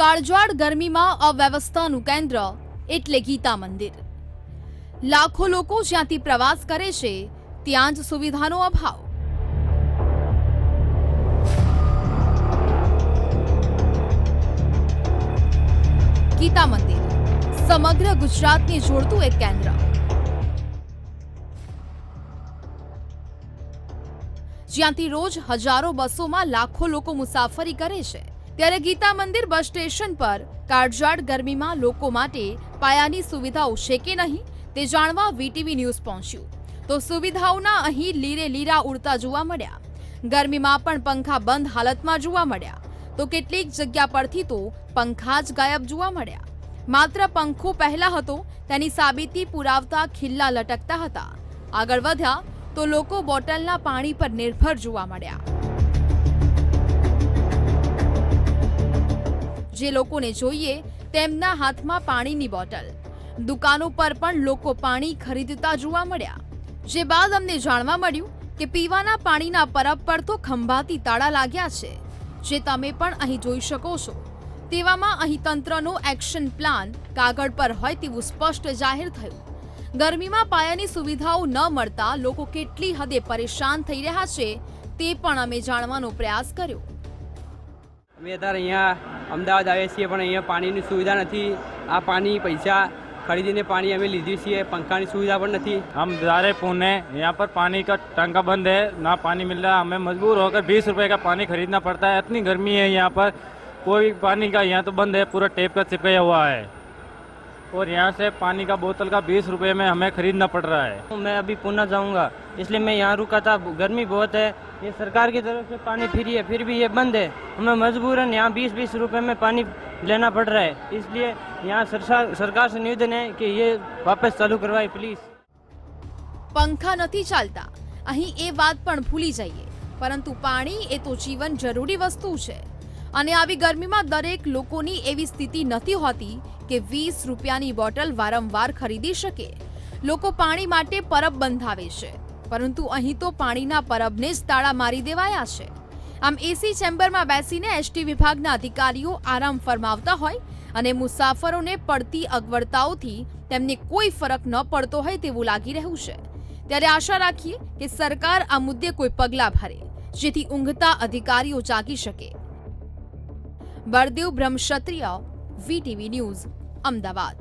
કાળઝાળ ગરમીમાં અવ્યવસ્થાનું કેન્દ્ર, એટલે ગીતા મંદિર લાખો લોકો જ્યાંથી પ્રવાસ કરે છે, ત્યાં જ સુવિધાનો અભાવ. ગીતા મંદિર સમગ્ર ગુજરાતને જોડતું એક કેન્દ્ર. જ્યાંથી રોજ હજારો બસોમાં લાખો લોકો મુસાફરી કરે છે. ત્યારે ગીતા મંદિર બસ સ્ટેશન પર કાળઝાળ ગરમીમાં લોકો માટે પાયાની સુવિધાઓ છે કે નહીં તે જાણવા વીટીવી ન્યૂઝ પહોંચ્યું. તો સુવિધાઓના અહીં લીરે લીરા ઉડતા જોવા મળ્યા. ગરમીમાં પણ પંખા બંધ હાલતમાં જોવા મળ્યા. તો કેટલીક જગ્યા પરથી તો પંખા જ ગાયબ જોવા મળ્યા. માત્ર પંખો પહેલા હતો, તેની સાબિતી પુરાવતા ખિલ્લા લટકતા હતા. આગળ વધ્યા તો લોકો બોટલના પાણી પર નિર્ભર જોવા મળ્યા. જે લોકોને જોઈએ તેમના હાથમાં પાણીની બોટલ. દુકાનો પર પણ લોકો પાણી ખરીદતા જોવા મળ્યા. જે બાદ અમને જાણવા મળ્યું કે પીવાના પાણીના પરબ પર તો ખંભાતી તાળા લાગ્યા છે, જે તમે પણ અહીં જોઈ શકો છો. તેવામાં અહીં તંત્રનો એક્શન પ્લાન કાગળ પર હોય તેવું સ્પષ્ટ જાહેર થયું. ગરમીમાં પાયાની સુવિધાઓ ન મળતા લોકો કેટલી હદે પરેશાન થઈ રહ્યા છે તે પણ અમે જાણવાનો પ્રયાસ કર્યો. અમે અત્યારે અહીંયા અમદાવાદ આવીએ છીએ પણ અહીંયા પાણીની સુવિધા નથી આ પાણી પૈસા ખરીદીને પાણી અમે લીધું છીએ પંખાની સુવિધા પણ નથી हम जा रहे पुणे यहाँ पर पानी का टंका बंद है ना पानी मिल रहा है हमें मजबूर होकर बीस रुपए का पानी खरीदना पड़ता है इतनी गर्मी है यहाँ पर कोई पानी का यहाँ तो बंद है पूरा टेप का चिपकाया हुआ है और यहाँ से पानी का बोतल का बीस रुपए में हमें खरीदना पड़ रहा है मैं अभी पुणे जाऊंगा इसलिए मैं यहाँ रुका था गर्मी बहुत है ये सरकार की तरफ से पानी फ्री है फिर भी ये बंद है हमें मजबूरन यहाँ बीस बीस रुपए में पानी लेना पड़ रहा है इसलिए यहाँ सरकार सरकार से निवेदन है कि ये वापस चालू करवाए प्लीज़ પંખા નથી ચાલતા અહીં એ વાત પણ ભૂલી જઈએ પરંતુ પાણી એ તો જીવન જરૂરી વસ્તુ છે અને આવી ગરમીમાં દરેક લોકોની એવી સ્થિતિ નથી હોતી કે વીસ રૂપિયાની બોટલ વારંવાર ખરીદી શકે. લોકો પાણી માટે પરબ બંધાવે છે, પરંતુ અહીં તો પાણીના પરબને જ તાળા મારી દેવાયા છે. આમ એસી ચેમ્બરમાં બેસીને એસટી વિભાગના અધિકારીઓ આરામ ફરમાવતા હોય અને મુસાફરોને પડતી અગવડતાઓથી તેમને કોઈ ફરક ન પડતો હોય તેવું લાગી રહ્યું છે. ત્યારે આશા રાખીએ કે સરકાર આ મુદ્દે કોઈ પગલાં ભરે, જેથી ઊંઘતા અધિકારીઓ જાગી શકે. Baldev Brahmkshatriya VTV news Ahmedabad.